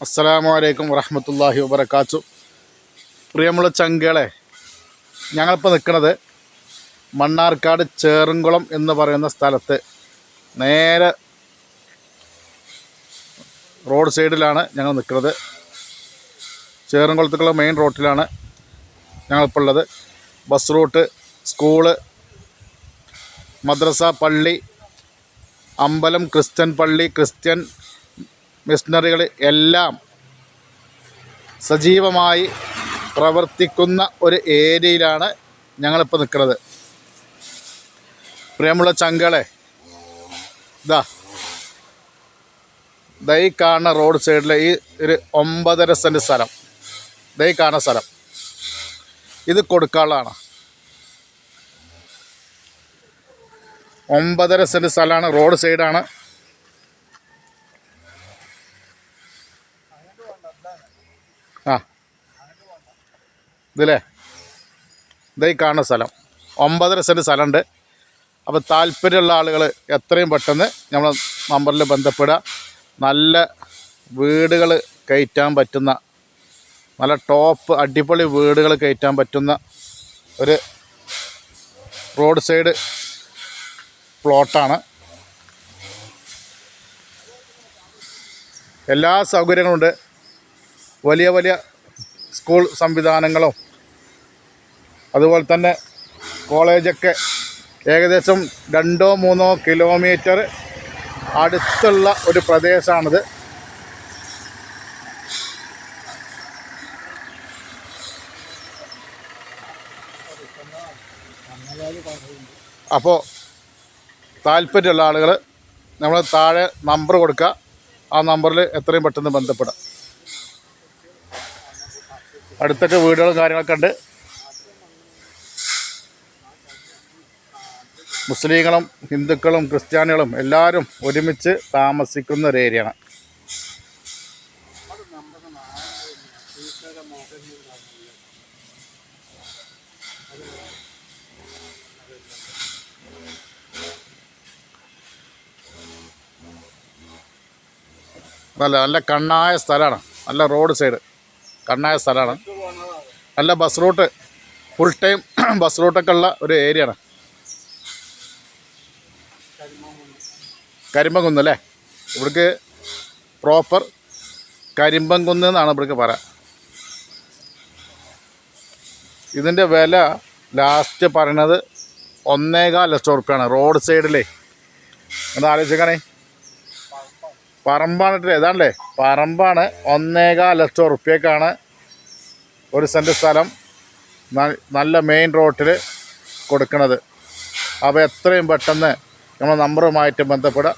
അസ്സലാമു അലൈക്കും വറഹമത്തല്ലാഹി വബർക്കാച്ചു പ്രിയമുള്ള ചങ്കളെ ഞങ്ങളിപ്പോൾ നിൽക്കുന്നത് മണ്ണാർക്കാട് ചേറുംകുളം എന്ന് പറയുന്ന സ്ഥലത്ത് നേരെ റോഡ് സൈഡിലാണ് ഞങ്ങൾ നിൽക്കുന്നത് ചേറുംകുളത്തേക്കുള്ള മെയിൻ റോട്ടിലാണ് ഞങ്ങളിപ്പോൾ ഉള്ളത്. ബസ് റൂട്ട് സ്കൂൾ മദ്രസ പള്ളി അമ്പലം ക്രിസ്ത്യൻ പള്ളി ക്രിസ്ത്യൻ മിഷണറികൾ എല്ലാം സജീവമായി പ്രവർത്തിക്കുന്ന ഒരു ഏരിയയിലാണ് ഞങ്ങളിപ്പോൾ നിൽക്കുന്നത് പ്രിയമുള്ള ചങ്കളെ ഇതാ ദൈ കാണുന്ന റോഡ് സൈഡിലെ ഈ ഒരു ഒമ്പതര സെന്റ് സ്ഥലം. ദൈ കാണുന്ന സ്ഥലം. ഇത് കൊടുക്കാനുള്ളതാണ് ഒമ്പതര സെന്റ് സ്ഥലമാണ് റോഡ് സൈഡാണ് ഇതില്ലേ ഇതായി കാണുന്ന സ്ഥലം. ഒമ്പതര സെന്റ് സ്ഥലമുണ്ട്. അപ്പോൾ താല്പര്യമുള്ള ആളുകൾ എത്രയും പെട്ടെന്ന് നമ്മൾ നമ്പറിൽ ബന്ധപ്പെടുക. നല്ല വീടുകൾ കയറ്റാൻ പറ്റുന്ന നല്ല ടോപ്പ് അടിപൊളി വീടുകൾ കയറ്റാൻ പറ്റുന്ന ഒരു റോഡ് സൈഡ് പ്ലോട്ടാണ്. എല്ലാ സൗകര്യങ്ങളുണ്ട്. വലിയ വലിയ സ്കൂൾ സംവിധാനങ്ങളും അതുപോലെ തന്നെ കോളേജൊക്കെ ഏകദേശം രണ്ടോ മൂന്നോ കിലോമീറ്റർ അടുത്തുള്ള ഒരു പ്രദേശമാണിത്. അപ്പോൾ താല്പര്യമുള്ള ആളുകൾ നമ്മൾ താഴെ നമ്പർ കൊടുക്കുക. ആ നമ്പറിൽ എത്രയും പെട്ടെന്ന് ബന്ധപ്പെടാം. അടുത്തൊക്കെ വീടുകളും കാര്യങ്ങളൊക്കെ ഉണ്ട്. മുസ്ലിങ്ങളും ഹിന്ദുക്കളും ക്രിസ്ത്യാനികളും എല്ലാവരും ഒരുമിച്ച് താമസിക്കുന്ന ഒരു ഏരിയയാണ്. നല്ല നല്ല കണ്ണായ സ്ഥലമാണ്. നല്ല റോഡ് സൈഡ്. കണ്ണായ സ്ഥലമാണ്. നല്ല bus route full time bus റൂട്ടൊക്കെ ഉള്ള ഒരു ഏരിയ ആണ് കരിമ്പംകുന്ന് അല്ലേ? ഇവിടേക്ക് പ്രോപ്പർ കരിമ്പംകുന്ന് എന്നാണ് ഇവിടേക്ക് പറയാം. ഇതിന്റെ വില ലാസ്റ്റ് പറയണത് ഒന്നേകാൽ ലക്ഷം ഉറുപ്പ്യാണ് റോഡ് സൈഡിലേ എന്താ ആലോചിക്കണേ പറമ്പാണ് ഏതാണല്ലേ പറമ്പാണ് ഒന്നേകാൽ ലക്ഷം ഉറുപ്പ്യക്കാണ് ഒരു സെന്റ് സ്ഥലം നല്ല മെയിൻ റോട്ടിൽ കൊടുക്കണത്. അപ്പോൾ എത്രയും പെട്ടെന്ന് നമ്മൾ നമ്പറുമായിട്ട് ബന്ധപ്പെടുക.